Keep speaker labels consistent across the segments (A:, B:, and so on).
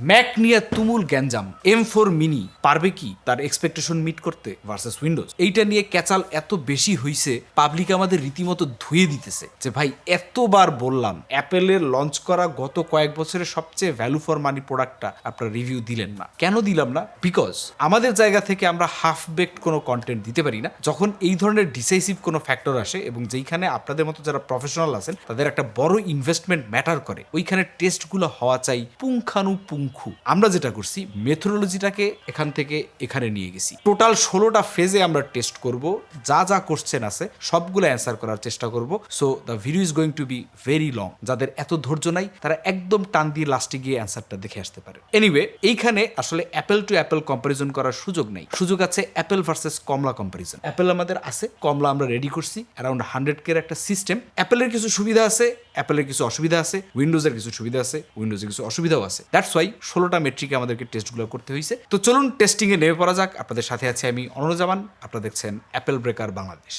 A: Mac নিয়ে তুমুল গ্যাঞ্জাম। এম ফোর মিনি পারবে কি তার এক্সপেকটেশন মিট করতে ভার্সেস উইন্ডোজ এইটা নিয়ে ক্যাচাল এত বেশি হইছে পাবলিক আমাদের রীতিমতো ধুয়ে দিতেছে যে ভাই, এতবার বললাম, অ্যাপেলের লঞ্চ করা গত কয়েক বছরের সবচেয়ে ভ্যালু ফর মানি প্রোডাক্টটা আপনার রিভিউ দিলেন না। কেন দিলাম না? বিকজ আমাদের জায়গা থেকে আমরা হাফ বেকড কোনো কন্টেন্ট দিতে পারি না। যখন এই ধরনের ডিসাইসিভ কোনো ফ্যাক্টর আসে এবং যেইখানে আপনাদের মতো যারা প্রফেশনাল আছেন, তাদের একটা বড় ইনভেস্টমেন্ট ম্যাটার করে। ওইখানে টেস্টগুলো হওয়া চাই, পুঙ্খানুপুঙ্খু আমরা যেটা করছি মেথোডোলজিটাকে এখান থেকে এখানে নিয়ে গেছি। টোটাল ষোলোটা ফেজে আমরা টেস্ট করব। যা যা কোশ্চেন আছে, সবগুলো অ্যান্সার করার চেষ্টা করব। So the video is going to be very long যাদের এত ধৈর্য নাই, তারা একদম টান দিয়ে লাস্টে গিয়ে অ্যান্সারটা দেখে আসতে পারে। এনিওয়ে এইখানে আসলে অ্যাপেল টু অ্যাপেল কম্পারিজন করার সুযোগ নেই। সুযোগ আছে অ্যাপেল ভার্সেস কমলা কম্পারিজন অ্যাপেল আমাদের আছে, কমলা আমরা রেডি করছি। অ্যারাউন্ড হান্ড্রেড কের একটা সিস্টেম অ্যাপেলের কিছু সুবিধা আছে অ্যাপেলের কিছু অসুবিধা আছে উইন্ডোজের কিছু সুবিধা আছে উইন্ডোজের কিছু অসুবিধাও আছে। দ্যাটস ওয়াই ষোলোটা মেট্রিকে আমাদেরকে টেস্টগুলো করতে হয়েছে। তো চলুন টেস্টিংয়ে নেমে পড়া যাক। আপনাদের সাথে আছে আমি অনুরজামান আপনারা দেখছেন Apple Breaker Bangladesh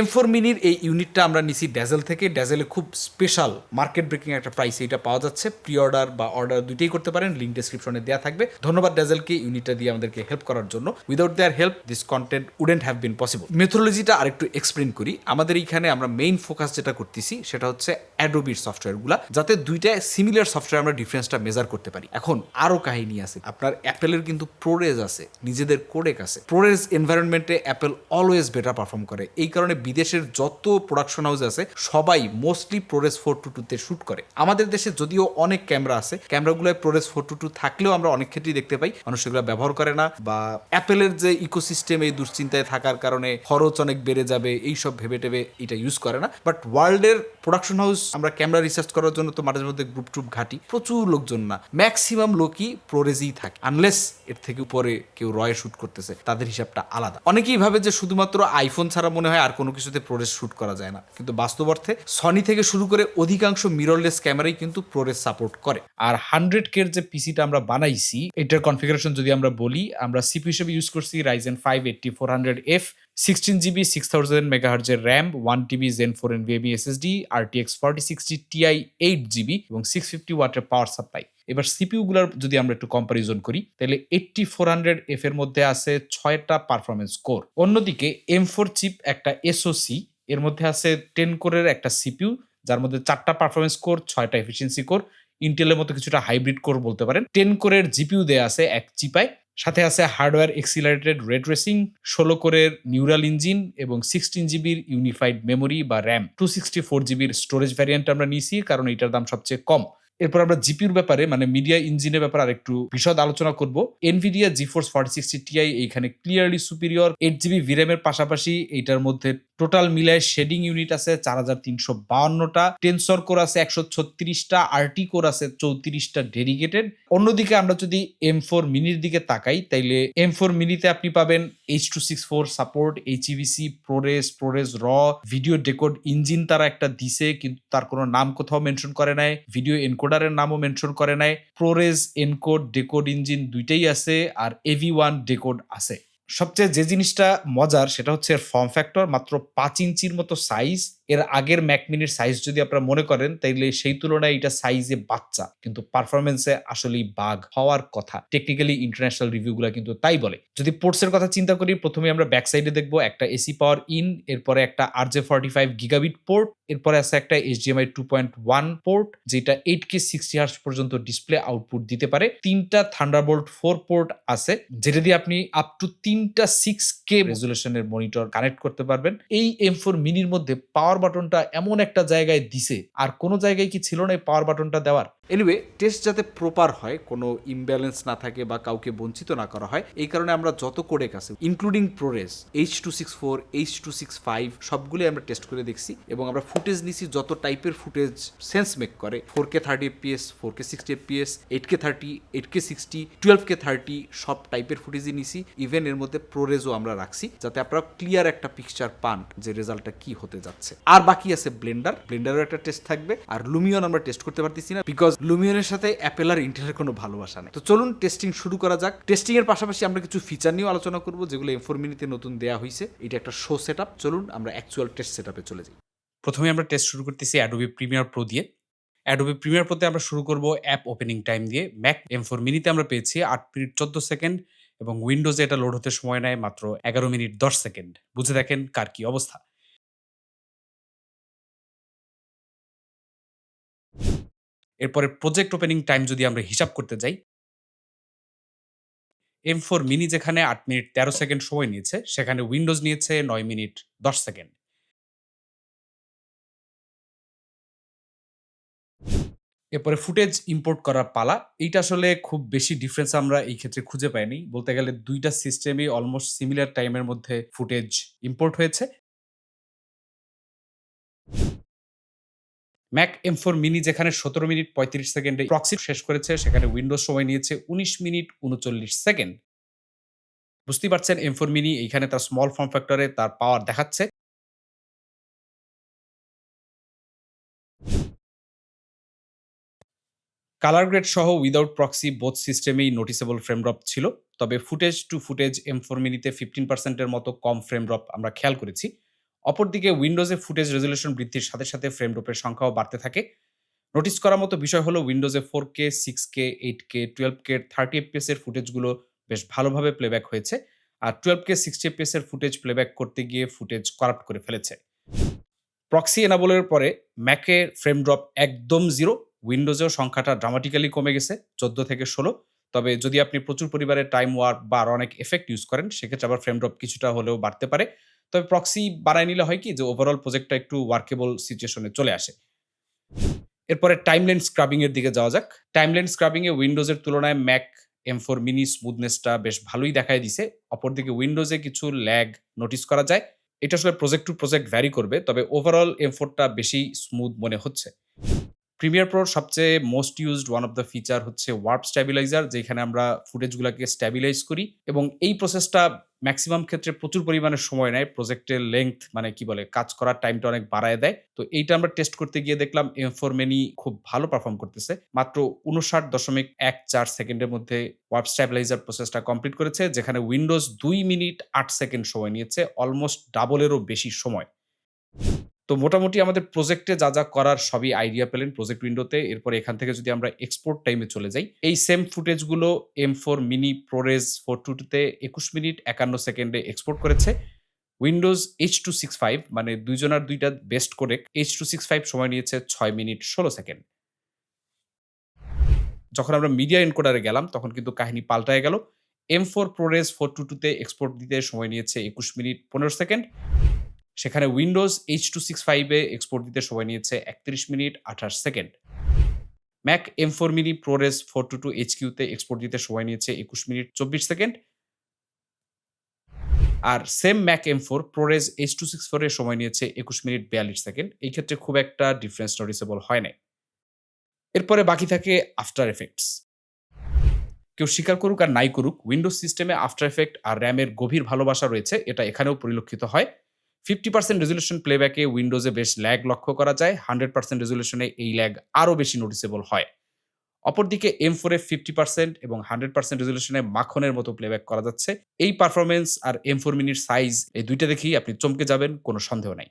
A: M four মিনির এই ইউনিটটা আমরা নিছি ড্যাজেল থেকে। ড্যাজেলে খুব স্পেশাল মার্কেট ব্রেকিং একটা প্রাইস এটা পাওয়া যাচ্ছে। প্রি অর্ডার বা অর্ডার দুইটাই করতে পারেন। লিঙ্ক ডিসক্রিপশনে দেওয়া থাকবে। ধন্যবাদ ড্যাজেলকে ইউনিটটা দিয়ে আমাদেরকে হেল্প করার জন্য। Without their help this content wouldn't have been possible মেথোলজিটা আরেকটু এক্সপ্লেন করি। আমাদের এইখানে আমরা মেইন ফোকাস যেটা করতেছি, সেটা হচ্ছে অ্যাডোবির সফটওয়্যারগুলা যাতে দুইটা সিমিলার সফটওয়্যার আমরা ডিফারেন্সটা মেজার করতে পারি। এখন আরও কাহিনী আছে। আপনার অ্যাপেলের কিন্তু প্রোরেজ আছে, নিজেদের কোডেক আছে। প্রোরেজ এনভায়রনমেন্টে অ্যাপেল অলওয়েজ বেটার পারফর্ম করে। এই কারণে বিদেশের যত প্রোডাকশন হাউস আছে, সবাই মোস্টলি প্রোরেস ফোর টু টুতে শ্যুট করে। আমাদের দেশে যদিও অনেক ক্যামেরা আছে ক্যামেরাগুলোয় প্রোরেস ফোর টু টু থাকলেও আমরা অনেক ক্ষেত্রেই দেখতে পাই। মানুষ এগুলো ব্যবহার করে না বা অ্যাপেলের যে ইকোসিস্টেম এই দুশ্চিন্তায় থাকার কারণে খরচ অনেক বেড়ে যাবে, এইসব ভেবে টেবে এটা ইউজ করে না। বাট ওয়ার্ল্ডের প্রোডাকশন হাউস আমরা ক্যামেরা রিসার্চ করার জন্য তো মাঝে মধ্যে গ্রুপ ট্রুপ ঘাটি, প্রচুর লোকজন না। ম্যাক্সিমাম লোকই প্রোরেজই থাকে আনলেস এর থেকে উপরে কেউ রয়ে শুট করতেছে, তাদের হিসাবটা আলাদা। অনেকেই ভাবে যে শুধুমাত্র আইফোন ছাড়া মনে হয় আর কোনো কিছুতে প্রোরেস শুট করা যায় না। কিন্তু বাস্তব অর্থে সনি থেকে শুরু করে অধিকাংশ মিররলেস ক্যামেরাই কিন্তু প্রোরেস সাপোর্ট করে। আর হান্ড্রেড কের যে পিসিটা আমরা বানাইছি, এটার কনফিগারেশন যদি আমরা বলি, আমরা সিপি হিসেবে ইউজ করছি Ryzen five eighty four hundred F sixteen GB six thousand মেগাহার্জের RAM one TB Gen four NVMe SSD R T X forty sixty Ti eight GB এবং সিক্স ফিফটি ওয়াটের পাওয়ার সাপ্লাই এবার সিপিউগুলোর যদি আমরা একটু comparison করি, তাহলে eighty four hundred F এর মধ্যে আছে ছয়টা পারফরমেন্স কোর অন্যদিকে এম ফোর চিপ একটা এসওসি এর মধ্যে আছে টেন কোরের একটা সিপিউ যার মধ্যে চারটা পারফরমেন্স কোর ছয়টা এফিসিয়েন্সি কোর ইন্টেলের মতো কিছুটা হাইব্রিড কোর বলতে পারেন। টেন কোরের জিপিউ দেয়া আছে এক চিপায়, সাথে আছে হার্ডওয়্যার এক্সিলারেটেড রেড রেসিং ষোলো কোরের নিউরাল ইঞ্জিন এবং সিক্সটিন জিবির ইউনিফাইড মেমোরি বা র্যাম টু সিক্সটি ফোর জিবির স্টোরেজ ভ্যারিয়েন্ট আমরা নিয়েছি, কারণ এটার দাম সবচেয়ে কম। এরপর আমরা জিপির ব্যাপারে মানে মিডিয়া ইঞ্জিনের ব্যাপারে আরেকটু বিশদ আলোচনা করব। NVIDIA GeForce forty sixty Ti এইখানে ক্লিয়ারলি সুপিরিয়র এইট জিবি ভিরেমের পাশাপাশি এইটার মধ্যে টোটাল মিলায় শেডিং ইউনিট আছে চার হাজার তিনশো বাউন্নটা, টেনসর কোর আছে একশো ছত্রিশটা, আরটি কোর আছে চৌত্রিশটা ডেডিকেটেড। অন্যদিকে আমরা যদি এম ফোর মিনির দিকে তাকাই, তাইলে এম ফোর মিনিতে আপনি পাবেন H two six four support HEVC ProRes ProRes raw, video decode engine তারা একটা দিছে, কিন্তু তার কোনো নাম কোথাও মেনশন করে নাই, ভিডিও এনকোডারের নামও মেনশন করে নাই, প্রোরেস, এনকোড, ডেকোড ইঞ্জিন দুইটাই আছে, আর এভি ওয়ান ডেকোড আছে। সবচেয়ে যে জিনিসটা মজার সেটা হচ্ছে এর ফর্ম ফ্যাক্টর মাত্র পাঁচ ইঞ্চির মতো সাইজ এর আগের ম্যাকমিনির সাইজ যদি আপনারা মনে করেন, তাইলে সেই তুলনায় এটা সাইজে বাচ্চা। কিন্তু পারফরমেন্সে আসলেই বাঘ হওয়ার কথা। টেকনিক্যালি ইন্টারন্যাশনাল রিভিউগুলো কিন্তু তাই বলে। যদি পোর্টসের কথা চিন্তা করি, প্রথমে আমরা ব্যাক সাইডে দেখব, একটা এসি পাওয়ার ইন এরপরে একটা R J forty five gigabit port এরপরে আছে একটা HDMI two point one port যেটা এইট কে সিক্সটি হার্স পর্যন্ত ডিসপ্লে আউটপুট দিতে পারে। তিনটা থান্ডারবোল্ট ফোর পোর্ট আছে, যেটা দিয়ে আপনি আপ টু তিনটা সিক্স কে রেজুলেশনের মনিটর কানেক্ট করতে পারবেন। এই এম ফোর মিনির মধ্যে পাওয়ার পাওয়ার বাটনটা এমন একটা জায়গায় দিছে, আর কোনো জায়গায় কি ছিল না এই পাওয়ার বাটনটা দেওয়ার? এনিওয়ে টেস্ট যাতে প্রপার হয়, কোনো ইমব্যালেন্স না থাকে বা কাউকে বঞ্চিত না করা হয়, এই কারণে আমরা যত কোডেক আছে including ProRes H two six four H two six five সবগুলোই আমরা টেস্ট করে দেখছি, এবং আমরা ফুটেজ নিছি যত টাইপের ফুটেজ সেন্স মেক করে four K thirty fps four K sixty fps eight K thirty eight K sixty twelve K thirty সব টাইপের ফুটেজই নিছি ইভেন এর মধ্যে প্রোরেজও আমরা রাখছি, যাতে আপনারা ক্লিয়ার একটা পিকচার পান যে রেজাল্টটা কি হতে যাচ্ছে। আর বাকি আছে ব্লেন্ডার। ব্লেন্ডারও একটা টেস্ট থাকবে। আর লুমিয়ন আমরা টেস্ট করতে পারতেছি না বিকজ লুমিয়নের সাথে অ্যাপেল আর ইন্টেলের কোনো ভালোবাসা নেই। তো চলুন টেস্টিং শুরু করা যাক। টেস্টিং এর পাশাপাশি আমরা কিছু ফিচার নিয়েও আলোচনা করব, যেগুলো এম ফোর মিনিতে নতুন দেওয়া হয়েছে এটা একটা শো সেট চলুন আমরা অ্যাকচুয়াল টেস্ট সেট চলে যাই। প্রথমে আমরা টেস্ট শুরু করতেছি অ্যাডোবি প্রিমিয়ার প্রো দিয়ে। অ্যাডোবি প্রিমিয়ার প্রোতে আমরা শুরু করব অ্যাপ ওপেনিং টাইম দিয়ে। ম্যাক এম ফোর মিনিতে আমরা পেয়েছি আট মিনিট চোদ্দ সেকেন্ড এবং উইন্ডোজে এটা লোড হতে সময় নেয় মাত্র এগারো মিনিট দশ সেকেন্ড। বুঝে দেখেন কার কি অবস্থা। এরপরে প্রজেক্ট ওপেনিং টাইম যদি আমরা হিসাব করতে যাই এম ফোর মিনি যেখানে আট মিনিট তেরো সেকেন্ড সময় নিয়েছে, সেখানে উইন্ডোজ নিয়েছে নয় মিনিট দশ সেকেন্ড এরপরে ফুটেজ ইম্পোর্ট করার পালা, এইটা আসলে খুব বেশি ডিফারেন্স আমরা এই ক্ষেত্রে খুঁজে পাইনি। বলতে গেলে দুইটা সিস্টেমই অলমোস্ট সিমিলার টাইমের মধ্যে ফুটেজ ইম্পোর্ট হয়েছে। ম্যাক এম ফোর মিনি যেখানে সতেরো মিনিট পঁয়ত্রিশ সেকেন্ডে প্রক্সি শেষ করেছে, সেখানে উইন্ডোজ সময় নিয়েছে উনিশ মিনিট উনচল্লিশ সেকেন্ড। বুঝতেই পারছেন এম ফোর মিনি এইখানে তার স্মল ফর্ম ফ্যাক্টরে তার পাওয়ার দেখাচ্ছে। কালার গ্রেড সহ উইদাউট প্রক্সি বোথ সিস্টেমেই নোটিসেবল ফ্রেম ড্রপ ছিল। তবে footage to footage M four মিনিতে fifteen পার্সেন্টের মতো কম ফ্রেম ড্রপ আমরা খেয়াল করেছি। অপরদিকে উইন্ডোজে ফুটেজ রেজলিউশন বৃদ্ধির সাথে সাথে ফ্রেম ড্রপের সংখ্যাও বাড়তে থাকে। নোটিস করার মতো বিষয় হলো উইন্ডোজে four K six K eight K twelve K thirty fps এর ফুটেজগুলো বেশ ভালোভাবে প্লেব্যাক হয়েছে। আর টুয়েলভ কে সিক্সটি এফপিএস এর ফুটেজ প্লেব্যাক করতে গিয়ে ফুটেজ করাপ্ট করে ফেলেছে। প্রক্সি এনাবলের পরে ম্যাকের ফ্রেম ড্রপ একদম জিরো উইন্ডোজেও সংখ্যাটা ড্রামাটিক্যালি কমে গেছে, চোদ্দ থেকে ষোলো। তবে যদি আপনি প্রচুর পরিমাণে টাইম ওয়ার্ক বা অনেক এফেক্ট ইউজ করেন, সেক্ষেত্রে আবার ফ্রেম ড্রপ কিছুটা হলেও বাড়তে পারে। তবে প্রক্সি বানায় নিলে হয় কি যে ওভারঅল প্রজেক্টটা একটু ওয়ার্কেবল সিচুয়েশনে চলে আসে। এরপরে টাইমলাইন স্ক্রাবিং এর দিকে যাওয়া যাক। টাইমলাইন স্ক্রাবিং এ উইন্ডোজের তুলনায় ম্যাক এম ফোর মিনি স্মুথনেসটা বেশ ভালোই দেখায় দিছে। অপরদিকে উইন্ডোজে কিছু ল্যাগ নোটিস করা যায়। এটা আসলে প্রজেক্ট টু প্রজেক্ট ভ্যারি করবে, তবে ওভারঅল এম ফোরটা বেশি স্মুথ মনে হচ্ছে। প্রিমিয়ার প্রোর সবচেয়ে most used one of the feature হচ্ছে ওয়ার্প স্ট্যাবিলাইজার যেখানে আমরা ফুটেজগুলোকে স্ট্যাবিলাইজ করি এবং এই প্রসেসটা ম্যাক্সিমাম ক্ষেত্রে প্রচুর পরিমাণে সময় নেয় প্রজেক্টের লেংথ মানে কি বলে, কাজ করার টাইমটা অনেক বাড়ায় দেয়। তো এইটা আমরা টেস্ট করতে গিয়ে দেখলাম এম ফোর মেনি খুব ভালো পারফর্ম করতেছে। মাত্র উনষাট দশমিক এক চার সেকেন্ডের মধ্যে ওয়ার্প স্ট্যাবিলাইজার প্রসেসটা কমপ্লিট করেছে, যেখানে উইন্ডোজ দুই মিনিট আট সেকেন্ড সময় নিয়েছে অলমোস্ট ডাবলেরও বেশি সময়। তো মোটামুটি আমাদের প্রজেক্টে যা যা করার সবই আইডিয়া পেলেন প্রজেক্ট উইন্ডোতে এরপর এখান থেকে যদি আমরা এক্সপোর্ট টাইমে চলে যাই, এই same ফুটেজগুলো M four mini ProRes four টুতে একুশ মিনিট একান্ন সেকেন্ডে এক্সপোর্ট করেছে। Windows H two six five মানে দুইজনার দুইটা বেস্ট করে এইচ টু সিক্স ফাইভ সময় নিয়েছে ছয় মিনিট ষোলো সেকেন্ড। যখন আমরা মিডিয়া এনকোডারে গেলাম, তখন কিন্তু কাহিনী পাল্টায় গেল। M four ProRes four two টুতে এক্সপোর্ট দিতে সময় নিয়েছে একুশ মিনিট পনেরো সেকেন্ড। সেখানে উইন্ডোজ এইচ টু সিক্স ফাইভে এক্সপোর্ট দিতে সময় নিয়েছে একত্রিশ মিনিট আঠাশ second. Mac M four mini ProRes four two two H কিউতে export দিতে সময় নিয়েছে একুশ মিনিট চব্বিশ সেকেন্ড। আর same Mac M four ProRes H two six ফোরের সময় নিয়েছে একুশ মিনিট বিয়াল্লিশ সেকেন্ড। এই ক্ষেত্রে খুব একটা ডিফারেন্স নোটিসেবল হয় নাই। এরপরে বাকি থাকে আফটার এফেক্টস কেউ স্বীকার করুক আর নাই করুক উইন্ডোজ সিস্টেমে আফটার এফেক্ট আর র্যামের গভীর ভালোবাসা রয়েছে, এটা এখানেও পরিলক্ষিত হয়। ফিফটি পার্সেন্ট রেজলিউশন প্লেব্যাকে উইন্ডোজে বেশ ল্যাগ লক্ষ্য করা যায় হান্ড্রেড পার্সেন্ট রেজলিউশনে এই ল্যাগ আরও বেশি নোটিসেবল হয়। অপরদিকে এম ফোরে ফিফটি পার্সেন্ট এবং হান্ড্রেড পার্সেন্ট রেজলিউশনে মাখনের মতো প্লেব্যাক করা যাচ্ছে। এই পারফরমেন্স আর এম ফোর মিনির সাইজ এই দুইটা দেখেই আপনি চমকে যাবেন, কোনো সন্দেহ নাই।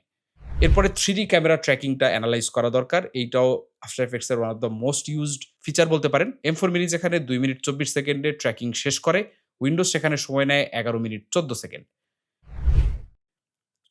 A: এরপরে থ্রি ক্যামেরা ট্র্যাকিংটা অ্যানালাইজ করা দরকার। এইটাও আফটার এফেক্টস এর one of the most used feature বলতে পারেন। এম ফোর মিনি যেখানে দুই মিনিট চব্বিশ সেকেন্ডে ট্র্যাকিং শেষ করে উইন্ডোজ সেখানে সময় নেয় এগারো মিনিট চোদ্দ সেকেন্ড।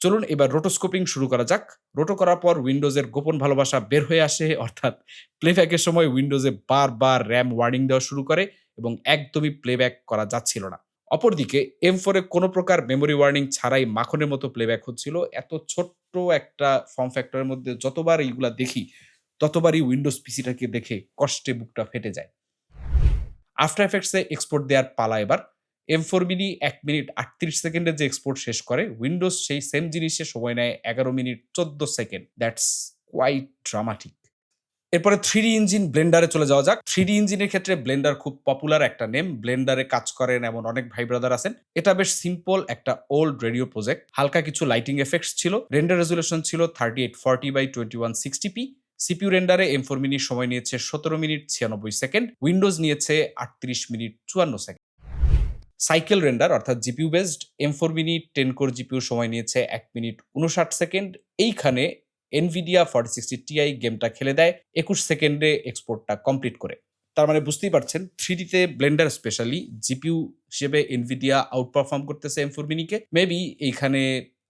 A: চলুন এবার রোটোস্কোপিং শুরু করা যাক। রোটো করার পর উইন্ডোজের গোপন ভালোবাসা বের হয়ে আসে, অর্থাৎ প্লেব্যাকের সময় উইন্ডোজে বারবার র্যাম ওয়ার্নিং দেওয়া শুরু করে এবং একদমই প্লেব্যাক করা যাচ্ছিল না। অপরদিকে এম ফোরে কোনো প্রকার মেমোরি ওয়ার্নিং ছাড়াই মাখনের মতো প্লেব্যাক হচ্ছিল। এত ছোট্ট একটা ফর্ম ফ্যাক্টরের মধ্যে যতবার এইগুলা দেখি, ততবারই উইন্ডোজ পিসিটাকে দেখে কষ্টে বুকটা ফেটে যায়। আফটার এফেক্টসে এক্সপোর্ট দেওয়ার পালা এবার। এম ফোর মিনি এক মিনিট আটত্রিশ সেকেন্ডে যে এক্সপোর্ট শেষ করে উইন্ডোজ সেই সেম জিনিসে সময় নেয় এগারো মিনিট চোদ্দ সেকেন্ড দ্যাটস কোয়াইট ড্রামাটিক এরপরে থ্রি ইঞ্জিন ব্লেন্ডারে চলে যাওয়া যাক। থ্রি ইঞ্জিনের ক্ষেত্রে ব্লেন্ডার খুব পপুলার একটা নেম ব্লেন্ডারে কাজ করেন এমন অনেক ভাই ব্রাদার আছেন। এটা বেশ সিম্পল একটা ওল্ড রেডিও প্রজেক্ট হালকা কিছু লাইটিং এফেক্টস ছিল। রেন্ডার রেজুলেশন ছিল thirty eight forty by twenty one sixty p CPU রেন্ডারে M four minute সময় নিয়েছে সতেরো মিনিট ছিয়ানব্বই সেকেন্ড উইন্ডোজ নিয়েছে আটত্রিশ মিনিট চুয়ান্ন সেকেন্ড সাইকেল রেন্ডার, অর্থাৎ GPU based M four mini ten core GPU সময় নিয়েছে এক মিনিট উনষাট সেকেন্ড। এইখানে এনভিডিয়া ফর্টি সিক্সটি টিআই গেমটা খেলে দেয়, একুশ সেকেন্ডে এক্সপোর্টটা কমপ্লিট করে। তার মানে বুঝতেই পারছেন থ্রি ডিতে ব্লেন্ডার স্পেশালি জিপিউ হিসেবে এনভিডিয়া আউট পারফর্ম করতেছে এম ফোর মিনিকে মেবি এইখানে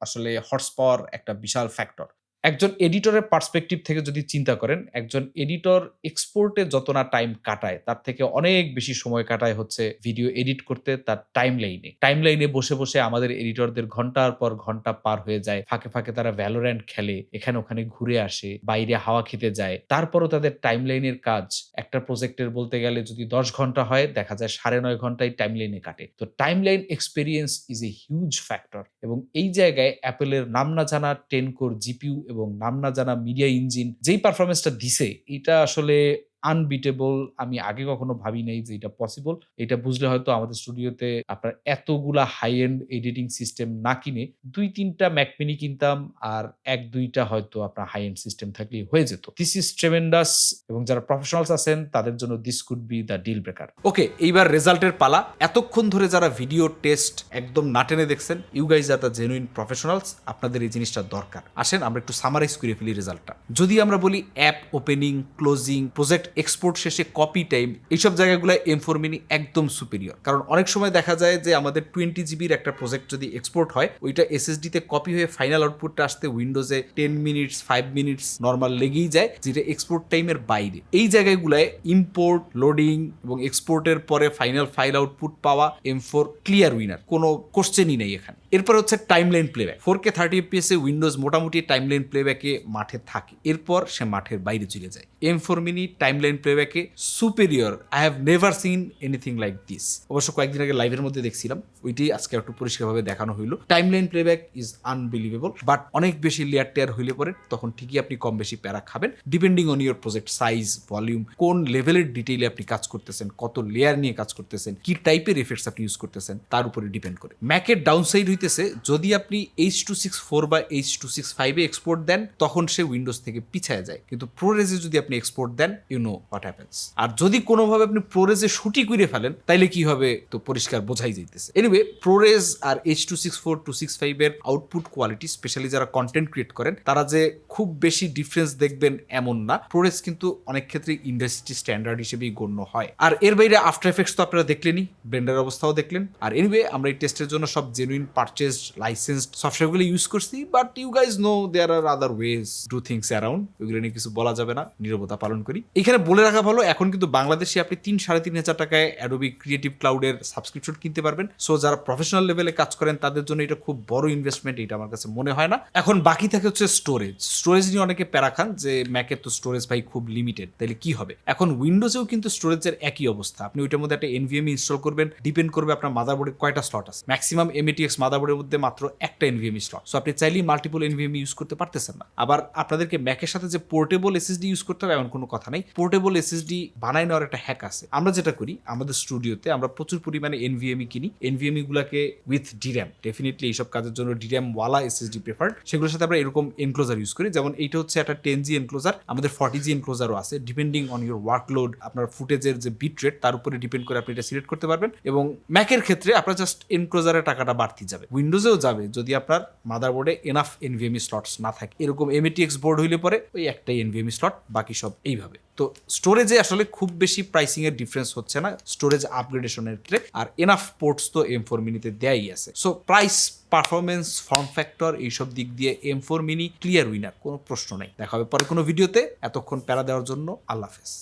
A: আসলে হর্স পাওয়ার একটা বিশাল ফ্যাক্টর একজন এডিটরের পার্সপেক্টিভ থেকে যদি চিন্তা করেন, একজন এডিটর এক্সপোর্টে যত না টাইম কাটায়, তার থেকে অনেক বেশি সময় কাটায় হচ্ছে ভিডিও এডিট করতে তার টাইম লাইনে টাইম লাইনে বসে বসে আমাদের এডিটরদের ঘণ্টার পর ঘণ্টা পার হয়ে যায়, ফাঁকে ফাঁকে তারা ভ্যালোরেন্ট খেলে, এখানে ওখানে ঘুরে আসে, বাইরে হাওয়া খেতে যায়। তারপরও তাদের টাইম লাইনের কাজ, একটা প্রজেক্টের বলতে গেলে যদি দশ ঘণ্টা হয়, দেখা যায় সাড়ে নয় ঘন্টায় টাইম লাইনে কাটে। তো timeline experience is a huge factor এবং এই জায়গায় অ্যাপেলের নাম না জানা টেন কোর জিপিউ এবং নাম না জানা মিডিয়া ইঞ্জিন যেই পারফরমেন্সটা দিছে এটা আসলে আনবিটেবল আমি আগে কখনো ভাবি নাই যে এটা পসিবল এটা বুঝলে হয়তো আমাদের স্টুডিওতে আপনার এতগুলা হাই এন্ড এডিটিং সিস্টেম না কিনে দুই তিনটা ম্যাকমিনি কিনতাম আর এক দুইটা হয়তো আপনার হাই এন্ড সিস্টেম থাকলেই হয়ে যেত। দিস ইজ ট্রেমেন্ডাস এবং যারা প্রফেশনালস আছেন, তাদের জন্য this could be the deal breaker okay এইবার রেজাল্টের পালা। এতক্ষণ ধরে যারা ভিডিও টেস্ট একদম না টেনে দেখছেন you guys are the genuine professionals আপনাদের এই জিনিসটা দরকার। আসেন, আমরা একটু সামারাইজ করে ফেলি রেজাল্টটা। যদি আমরা বলি app opening closing project export শেষে কপি টাইম এইসব জায়গাগুলো এম ফোর মিনি একদম সুপিরিয়র কারণ অনেক সময় দেখা যায় যে আমাদের টোয়েন্টি জিবির একটা প্রজেক্ট যদি এক্সপোর্ট হয়, ওইটা এসএসডিতে কপি হয়ে ফাইনাল আউটপুটটা আসতে উইন্ডোজে ten minutes five minutes normal লেগেই যায়, যেটা এক্সপোর্ট টাইমের বাইরে। এই জায়গাগুলোয় ইম্পোর্ট লোডিং এবং এক্সপোর্টের পরে ফাইনাল ফাইল আউটপুট পাওয়া এম ফোর ক্লিয়ার উইনার কোনো কোশ্চেনই নেই এখানে। এরপর হচ্ছে timeline playback four K thirty fps Windows মোটামুটি টাইমলাইন প্লেব্যাকে মাঠে থাকে। এরপর সে মাঠের বাইরে চলে যায়। M four mini timeline প্লেব্যাকে superior I have never seen anything like this অবশ্য কয়েকদিন আগে লাইভের মধ্যে দেখছিলাম। ওইটি আজকে একটু পরিষ্কারভাবে দেখানো হইল। Timeline playback is unbelievable but অনেক বেশি লেয়ার টেয়ার হইলে পরে তখন ঠিকই আপনি কম বেশি প্যারা খাবেন। Depending on your project size volume কোন লেভেলের ডিটেইলে আপনি কাজ করতেছেন, কত লেয়ার নিয়ে কাজ করতেছেন, কি টাইপের এফেক্টস আপনি ইউজ করতেছেন, তার উপরে ডিপেন্ড করে। ম্যাকের ডাউনসাইড হইতেছে, যদি আপনি এইচ টু সিক্স ফোর বা এইচ টু সিক্স ফাইভে এক্সপোর্ট দেন, তখন সে উইন্ডোজ থেকে পিছায় যায়। কিন্তু প্রোরেজে যদি আপনি এক্সপোর্ট দেন ইউ নো হোয়াট হ্যাপেন্স আর যদি কোনোভাবে আপনি প্রোরেজে শুটি করে ফেলেন, তাইলে কি হবে? তো পরিষ্কার বোঝাই যাইতেছে। এনিওয়ে প্রোরেজ আর H two six four two six ফাইভের আউটপুট কোয়ালিটি স্পেশালি যারা কন্টেন্ট ক্রিয়েট করেন, তারা যে খুব বেশি ডিফারেন্স দেখবেন এমন না। প্রোরেজ কিন্তু অনেক ক্ষেত্রে ইন্ডাস্ট্রি স্ট্যান্ডার্ড হিসেবেই গণ্য হয়। আর এর বাইরে আফটার এফেক্টস তো আপনারা দেখলেনই ব্লেন্ডার অবস্থাও দেখলেন। আর এনিওয়ে আমরা এই টেস্টের জন্য সব জেনুইন পারচেজ লাইসেন্সড সফটওয়্যারগুলো ইউজ করছি but you guys know there are other ways do things around ওইগুলো নিয়ে কিছু বলা যাবে না, নিরবতা পালন করি। এখানে বলে রাখা ভালো, এখন কিন্তু বাংলাদেশে আপনি তিন সাড়ে তিন হাজার টাকায় অ্যাডোবি ক্রিয়েটিভ ক্লাউডের সাবস্ক্রিপশন কিনতে পারবেন। সো যারা প্রফেশনাল লেভেলে কাজ করেন, তাদের জন্য এটা খুব বড় ইনভেস্টমেন্ট এটা আমার কাছে মনে হয় না। এখন বাকি থাকে হচ্ছে স্টোরেজ স্টোরেজ নিয়ে অনেকে প্যারা খান যে ম্যাকের তো স্টোরেজ ভাই খুব লিমিটেড তাহলে কি হবে? এখন উইন্ডোজেও কিন্তু স্টোরেজের একই অবস্থা। আপনি ওইটার মধ্যে একটা এনভিএম ইনস্টল করবেন ডিপেন্ড করবে আপনার মাদারবোর্ডে কয়টা স্লট আছে। ম্যাক্সিমাম এমএটিএক্স মাদারবোর্ডের মধ্যে মাত্র একটা এনভিএম স্লট সো আপনি চাইলেই মাল্টিপল এনভিএম ইউজ করতে পারতেছেন না। আবার আপনাদেরকে ম্যাকের সাথে যে পোর্টেবল এসএসডি ইউজ করতে হবে, এমন কোনো কথা নেই। পোর্টেবল এসএসডি বানাই নেওয়ার একটা হ্যাক আছে। আমরা যেটা করি, আমাদের স্টুডিওতে আমরা প্রচুর পরিমাণে এনভিএমই কিনি। এনভিএমই গুলাকে উইথ ডির্যাম ডেফিনেটলি এইসব কাজের জন্য ডির্যাম ওয়ালা এসএসডি প্রেফার্ড সেগুলোর সাথে আমরা এরকম এনক্লোজার ইউজ করি। যেমন এইটা হচ্ছে একটা টেন জি এনক্লোজার আমাদের ফর্টি জি এনক্লোজারও আছে। ডিপেন্ডিং অন ইউর ওয়ার্কলোড আপনার ফুটেজের যে বিট রেট তার উপরে ডিপেন্ড করে আপনি এটা সিলেক্ট করতে পারবেন। এবং ম্যাকের ক্ষেত্রে আপনার জাস্ট এনক্লোজারের টাকাটা বাড়তি যাবে। উইন্ডোজেও যাবে যদি আপনার মাদারবোর্ডে এনাফ এনভিএমই স্লটস না থাকে। এরকম এমএটিএক্স বোর্ড হইলে পরে ওই একটাই এনভিএমই স্লট বাকি সব এইভাবে। তো স্টোরেজে আসলে খুব বেশি প্রাইসিং এর ডিফারেন্স হচ্ছে না স্টোরেজ আপগ্রেডেশনের ক্ষেত্রে। আর এনাফ পোর্টস তো এম ফোর মিনিতে দেয়াই আছে। So price performance form factor এইসব দিক দিয়ে M four mini clear winner কোনো প্রশ্ন নেই। দেখা হবে পরে কোনো ভিডিওতে। এতক্ষণ প্যারা দেওয়ার জন্য আল্লাহ হাফেজ।